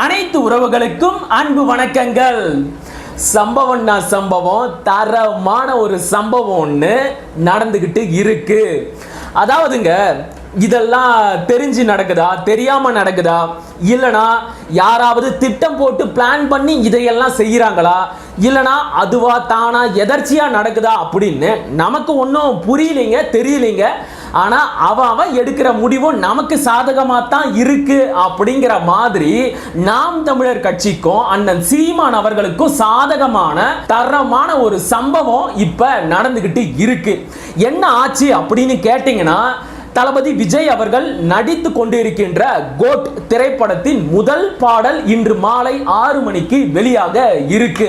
அனைத்து உறவுகளுக்கும் அன்பு வணக்கங்கள். சம்பவம்னா சம்பவம் தரமான ஒரு சம்பவம் ஒன்று நடந்துக்கிட்டு இருக்கு. அதாவதுங்க இதெல்லாம் தெரிஞ்சு நடக்குதா தெரியாம நடக்குதா? இல்லனா யாராவது திட்டம் போட்டு பிளான் பண்ணி இதையெல்லாம் செய்கிறாங்களா இல்லனா அதுவா தானா எதர்ச்சியா நடக்குதா அப்படின்னு நமக்கு ஒன்றும் புரியலைங்க தெரியலைங்க. ஆனால் அவன் அவன் எடுக்கிற முடிவும் நமக்கு சாதகமாக தான் இருக்கு அப்படிங்கிற மாதிரி நாம் தமிழர் கட்சிக்கும் அண்ணன் சீமான் அவர்களுக்கும் சாதகமான தரமான ஒரு சம்பவம் இப்போ நடந்துக்கிட்டு இருக்கு. என்ன ஆச்சு அப்படின்னு கேட்டிங்கன்னா தளபதி விஜய் அவர்கள் நடித்து கொண்டிருக்கின்ற கோட் திரைப்படத்தின் முதல் பாடல் இன்று மாலை ஆறு மணிக்கு வெளியாக இருக்கு.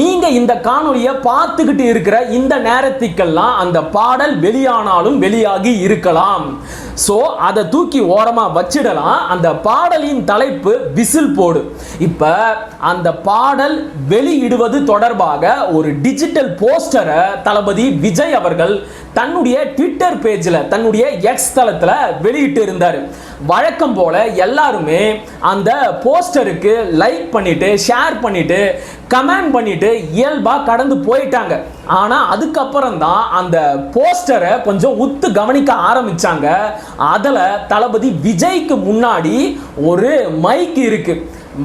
நீங்க இந்த காணொலியை பார்த்துக்கிட்டு இருக்கிற இந்த நேரத்துக்கெல்லாம் அந்த பாடல் வெளியானாலும் வெளியாகி இருக்கலாம். ஸோ அதை தூக்கி ஓரமா வச்சிடலாம். அந்த பாடலின் தலைப்பு விசில் போடு. இப்ப அந்த பாடல் வெளியிடுவது தொடர்பாக ஒரு டிஜிட்டல் போஸ்டரை தளபதி விஜய் அவர்கள் தன்னுடைய ட்விட்டர் பேஜில் தன்னுடைய எக்ஸ் தளத்தில் வெளியிட்டு இருந்தார். வழக்கம் போல எல்லாருமே அந்த போஸ்டருக்கு லைக் பண்ணிட்டு ஷேர் பண்ணிட்டு கமெண்ட் பண்ணிட்டு இயல்பா கடந்து போயிட்டாங்க. ஆனா அதுக்கப்புறம் தான் அந்த போஸ்டரை கொஞ்சம் உத்து கவனிக்க ஆரம்பிச்சாங்க. அதுல தளபதி விஜய்க்கு முன்னாடி ஒரு மைக் இருக்கு.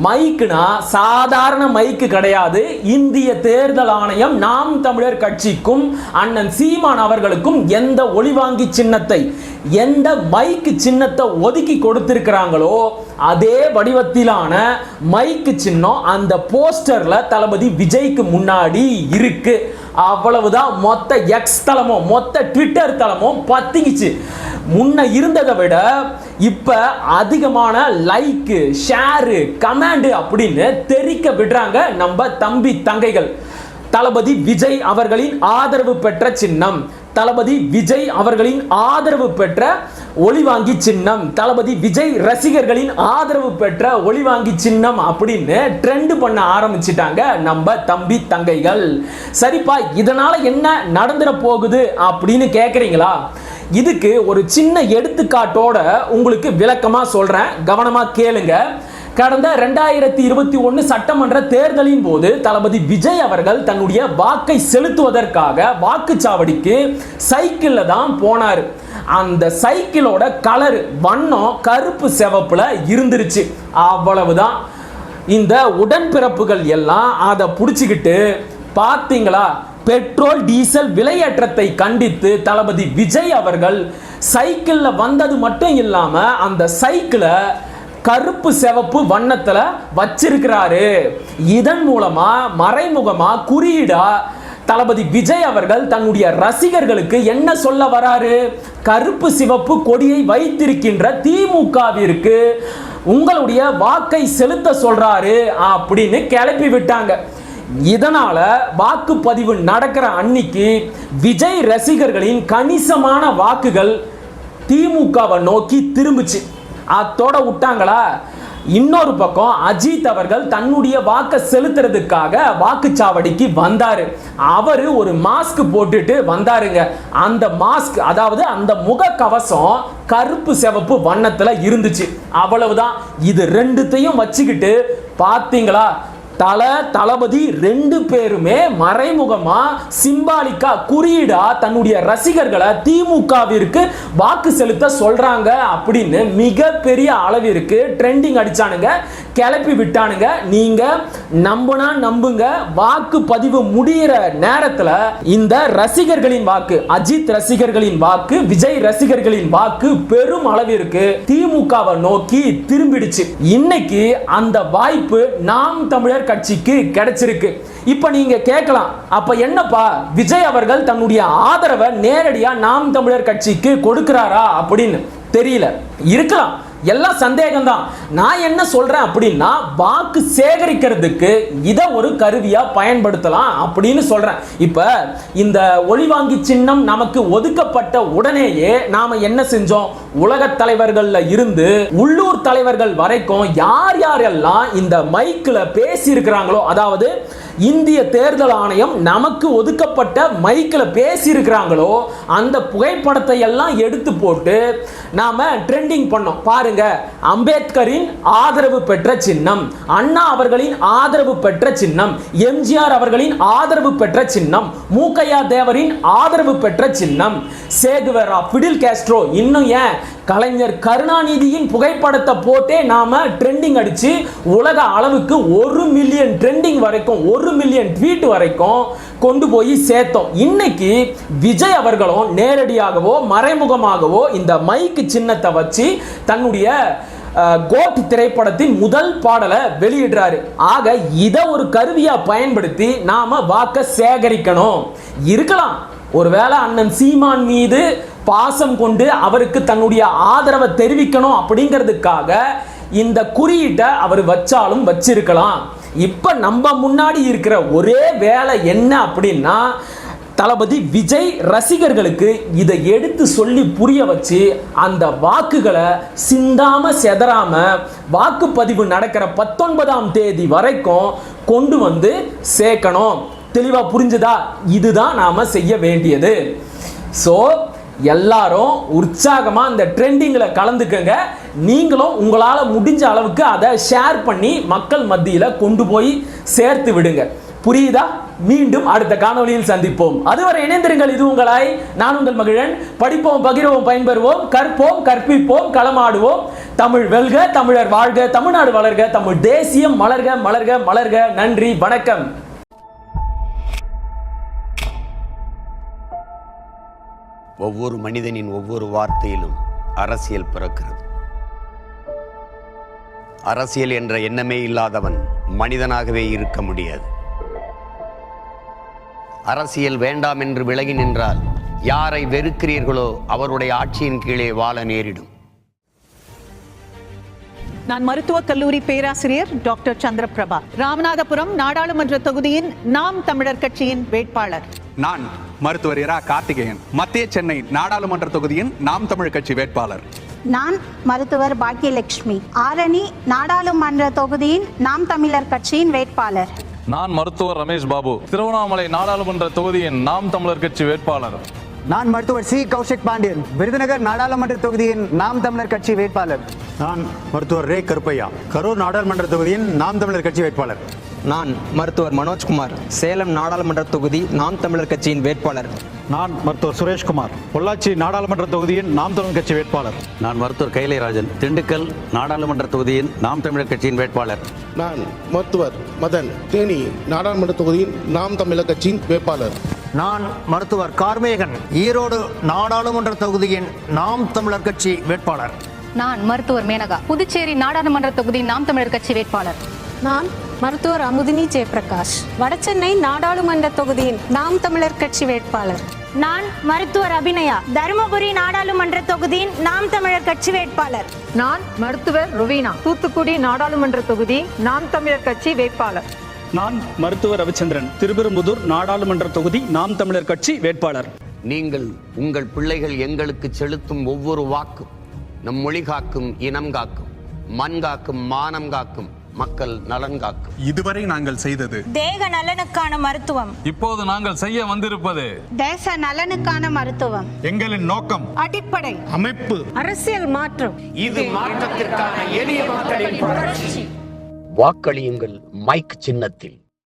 மைக்குனா சாதாரண மைக்கு கிடையாது. இந்திய தேர்தல் ஆணையம் நாம் தமிழர் கட்சிக்கும் அண்ணன் சீமான் அவர்களுக்கும் எந்த ஒளிவாங்கி சின்னத்தை எந்த மைக்கு சின்னத்தை ஒதுக்கி கொடுத்திருக்கிறாங்களோ அதே வடிவத்திலான மைக்கு சின்னம் அந்த போஸ்டர்ல தளபதி விஜய்க்கு முன்னாடி இருக்கு. அவ்வளவுதான் மொத்த எக்ஸ் தளமும் மொத்த ட்விட்டர் தளமும் பத்திக்குச்சு. முன்ன இருந்ததை விட இப்போ அதிகமான லைக்கு ஷேரு கமெண்டு அப்படின்னு தெரிக்க விடுறாங்க நம்ம தம்பி தங்கைகள். தளபதி விஜய் அவர்களின் ஆதரவு பெற்ற சின்னம். தளபதி விஜய் அவர்களின் ஆதரவு பெற்ற ஒளிவாங்கி சின்னம். தளபதி விஜய் ரசிகர்களின் ஆதரவு பெற்ற ஒளிவாங்கி சின்னம் அப்படின்னு ட்ரெண்ட் பண்ண ஆரம்பிச்சிட்டாங்க நம்ம தம்பி தங்கைகள். சரிப்பா இதனால என்ன நடந்துட போகுது அப்படின்னு கேட்குறீங்களா இதுக்கு ஒரு சின்ன எடுத்துக்காட்டோட உங்களுக்கு விளக்கமாக சொல்கிறேன் கவனமாக கேளுங்க. கடந்த ரெண்டாயிரத்தி இருபத்தி ஒன்று சட்டமன்ற தேர்தலின் போது தளபதி விஜய் அவர்கள் தன்னுடைய வாக்கை செலுத்துவதற்காக வாக்குச்சாவடிக்கு சைக்கிளில் தான் போனார். அந்த சைக்கிளோட கலர் வண்ணம் கருப்பு செவப்பில் இருந்துருச்சு. அவ்வளவுதான். இந்த உடன்பிறப்புகள் எல்லாம் அதை பிடிச்சிக்கிட்டு பார்த்தீங்களா பெட்ரோல் டீசல் விலையேற்றத்தை கண்டித்து தளபதி விஜய் அவர்கள் சைக்கிளில் வந்தது மட்டும் இல்லாமல் அந்த சைக்கிளை கருப்பு சிவப்பு வண்ணத்தில் வச்சிருக்கிறாரு. இதன் மூலமாக மறைமுகமாக குறியீடாக தளபதி விஜய் அவர்கள் தன்னுடைய ரசிகர்களுக்கு என்ன சொல்ல வராரு? கருப்பு சிவப்பு கொடியை வைத்திருக்கின்ற திமுகவிற்கு உங்களுடைய வாக்கை செலுத்த சொல்றாரு அப்படின்னு கிளப்பி விட்டாங்க. இதனால வாக்குப்பதிவு நடக்கிற அன்னைக்கு விஜய் ரசிகர்களின் கணிசமான வாக்குகள் திமுகவை நோக்கி திரும்பிச்சு. அத்தோட விட்டாங்களா? இன்னொரு பக்கம் அஜித் அவர்கள் தன்னுடைய வாக்கை செலுத்துறதுக்காக வாக்குச்சாவடிக்கு வந்தாரு. அவரு ஒரு மாஸ்க் போட்டுட்டு வந்தாருங்க. அந்த மாஸ்க் அதாவது அந்த முக கவசம் கருப்பு சிவப்பு வண்ணத்துல இருந்துச்சு. அவ்வளவுதான். இது ரெண்டுத்தையும் வச்சுக்கிட்டு பார்த்தீங்களா தல தளபதி ரெண்டு பேருமே மறைமுகமா சிம்பாலிக்கா குறியீடா தன்னுடைய ரசிகர்களை திமுகவிற்கு வாக்கு செலுத்த சொல்றாங்க அப்படின்னு மிகப்பெரிய அளவிற்கு ட்ரெண்டிங் அடிச்சானுங்க கிளப்பி விட்டானுங்க. நீங்க நம்புனா நம்புங்க வாக்கு பதிவு முடியிற நேரத்துல இந்த ரசிகர்களின் வாக்கு அஜித் ரசிகர்களின் வாக்கு விஜய் ரசிகர்களின் வாக்கு பெரும் அளவிற்கு திமுகவை நோக்கி திரும்பிடுச்சு. இன்னைக்கு அந்த வாய்ப்பு நாம் தமிழர் கட்சிக்கு கிடைச்சிருக்கு. இப்ப நீங்க கேட்கலாம் அப்ப என்னப்பா விஜய் அவர்கள் தன்னுடைய ஆதரவை நேரடியா நாம் தமிழர் கட்சிக்கு கொடுக்கிறாரா அப்படின்னு தெரியல. இருக்கலாம். எல்லாம் சந்தேகம்தான். நான் என்ன சொல்றேன் அப்படின்னா வாக்கு சேகரிக்கிறதுக்கு இதை ஒரு கருவியா பயன்படுத்தலாம் அப்படின்னு சொல்றேன். இப்ப இந்த ஒளிவாங்கி சின்னம் நமக்கு ஒதுக்கப்பட்ட உடனேயே நாம என்ன செஞ்சோம்? உலக தலைவர்கள்ல இருந்து உள்ளூர் தலைவர்கள் வரைக்கும் யார் யாரெல்லாம் இந்த மைக்கில் பேசியிருக்கிறாங்களோ அதாவது இந்திய தேர்தல் ஆணையம் நமக்கு ஒதுக்கப்பட்ட மைக்கில் பேசியிருக்கிறாங்களோ அந்த புகைப்படத்தை எல்லாம் எடுத்து போட்டு நாம ட்ரெண்டிங் பண்ணோம். பாருங்க அம்பேத்கரின் ஆதரவு பெற்ற சின்னம் அண்ணா அவர்களின் ஆதரவு பெற்ற சின்னம் எம்ஜிஆர் அவர்களின் ஆதரவு பெற்ற சின்னம் மூக்கையா தேவரின் ஆதரவு பெற்ற சின்னம். சேகுவரா பிடில் கேஸ்ட்ரோ இன்னும் ஏன்? கலைஞர் கருணாநிதியின் புகைப்படத்தை போட்டே நாம ட்ரெண்டிங் அடிச்சு உலக அளவுக்கு ஒரு மில்லியன் ட்ரெண்டிங் வரைக்கும் ஒரு மில்லியன் ட்வீட் வரைக்கும் கொண்டு போய் சேர்த்தோம். இன்னைக்கு விஜய் அவர்களும் நேரடியாகவோ மறைமுகமாகவோ இந்த மைக்கு சின்னத்தை வச்சு தன்னுடைய கோட் திரைப்படத்தின் முதல் பாடலை வெளியிடுறாரு. ஆக இதை ஒரு கருவியா பயன்படுத்தி நாம வாக்க சேகரிக்கணும். இருக்கலாம். ஒருவேளை அண்ணன் சீமான் மீது பாசம் கொண்டு அவருக்கு தன்னுடைய ஆதரவை தெரிவிக்கணும் அப்படிங்கிறதுக்காக இந்த குறியீட்டை அவர் வச்சாலும் வச்சிருக்கலாம். இப்போ நம்ம முன்னாடி இருக்கிற ஒரே வேலை என்ன அப்படின்னா தளபதி விஜய் ரசிகர்களுக்கு இதை எடுத்து சொல்லி புரிய வச்சு அந்த வாக்குகளை சிந்தாம செதறாம வாக்குப்பதிவு நடக்கிற பத்தொன்பதாம் தேதி வரைக்கும் கொண்டு வந்து சேர்க்கணும். தெளிவாக புரிஞ்சுதா? இதுதான் நாம் செய்ய வேண்டியது. ஸோ எல்லாரும் உற்சாகமாக இந்த ட்ரெண்டிங்கில் கலந்துக்கங்க. நீங்களும் உங்களால் முடிஞ்ச அளவுக்கு அதை ஷேர் பண்ணி மக்கள் மத்தியில் கொண்டு போய் சேர்த்து விடுங்க. புரியுதா? மீண்டும் அடுத்த காணொலியில் சந்திப்போம். அதுவரை இணைந்திருங்கள் இது உங்களாய் நான் உங்கள் மகிழன். படிப்போம் பகிர்வோம் பயன்பெறுவோம். கற்போம் கற்பிப்போம் களமாடுவோம். தமிழ் வெல்க தமிழர் வாழ்க தமிழ்நாடு வளர்க தமிழ் தேசியம் மலர்க மலர்க மலர்க. நன்றி வணக்கம். ஒவ்வொரு மனிதனின் ஒவ்வொரு வார்த்தையிலும் அரசியல் பிறக்கிறது. அரசியல் என்ற எண்ணமே இல்லாதவன் மனிதனாகவே இருக்க முடியாது. அரசியல் வேண்டாம் என்று விலகி நின்றால் யாரை வெறுக்கிறீர்களோ அவருடைய ஆட்சியின் கீழே வாழ நேரிடும். நான் மருத்துவக் கல்லூரி பேராசிரியர் டாக்டர் சந்திரபிரபா. ராமநாதபுரம் நாடாளுமன்ற தொகுதியின் நாம் தமிழர் கட்சியின் வேட்பாளர். நான் மருத்துவர் இரா கார்த்திகேயன். மத்திய சென்னை நாடாளுமன்ற தொகுதியின் நாம் தமிழ் கட்சி வேட்பாளர். நான் மருத்துவர் பாக்கியலட்சுமி. ஆரணி நாடாளுமன்ற தொகுதியின் நாம் தமிழர் கட்சியின் வேட்பாளர். நான் மருத்துவர் ரமேஷ் பாபு. திருவண்ணாமலை நாடாளுமன்ற தொகுதியின் நாம் தமிழர் கட்சி வேட்பாளர். நான் மருத்துவர் சி. கௌஷிக் பாண்டியன். விருதுநகர் நாடாளுமன்ற தொகுதியின் நாம் தமிழர் கட்சி வேட்பாளர். நான் மருத்துவர் ரே. கருப்பையா. கரூர் நாடாளுமன்ற தொகுதியின் நாம் தமிழர் கட்சி வேட்பாளர். நான் மருத்துவர் மனோஜ்குமார் சேலம் நாடாளுமன்ற தொகுதி நாம் தமிழர் கட்சியின் வேட்பாளர். நான் மருத்துவர் சுரேஷ்குமார் பொள்ளாச்சி நாடாளுமன்ற தொகுதியின் நாம் தமிழர் கட்சி வேட்பாளர். நான் மருத்துவர் கைலைராஜன் திண்டுக்கல் நாடாளுமன்ற தொகுதியின் நாம் தமிழர் கட்சியின் வேட்பாளர். நான் மருத்துவர் மதன் தேனி நாடாளுமன்ற தொகுதியின் நாம் தமிழர் கட்சியின் வேட்பாளர். நான் மருத்துவர் கார்மேகன் ஈரோடு நாடாளுமன்ற தொகுதியின் நாம் தமிழர் கட்சி வேட்பாளர். நான் மருத்துவர் மேனகா புதுச்சேரி நாடாளுமன்ற தொகுதி நாம் தமிழர் கட்சி வேட்பாளர். நான் மருத்துவர் அமுதினி ஜெயபிரகாஷ். வடசென்னை நாடாளுமன்ற தொகுதியின் நாம் தமிழர் கட்சி வேட்பாளர். நான் மருத்துவர் அபிநயா தருமபுரி நாடாளுமன்ற தொகுதியின் நாம் தமிழர் கட்சி வேட்பாளர். நான் மருத்துவர் ருவீனா தூத்துக்குடி நாடாளுமன்ற தொகுதி நாம் தமிழர் கட்சி வேட்பாளர். நான் மருத்துவர் ரவிச்சந்திரன் திருப்பெரும்புதூர் நாடாளுமன்ற தொகுதி நாம் தமிழர் கட்சி வேட்பாளர். நீங்கள் உங்கள் பிள்ளைகள் எங்களுக்கு செலுத்தும் ஒவ்வொரு வாக்கும் நம் மொழி காக்கும் இனம் காக்கும் மண் காக்கும் மானம் காக்கும் மக்கள் நலன் காக்கும். இதுவரை நாங்கள் செய்தது தேக நலனுக்கான மருத்துவம். இப்போது நாங்கள் செய்ய வந்திருப்பது தேச நலனுக்கான மருத்துவம். எங்களின் நோக்கம் அடிப்படை. அமைப்பு. அரசியல் மாற்றம். இது மாற்றத்திற்கான எளிய மக்களின் வாக்களியுங்கள் மைக் சின்னத்தில்.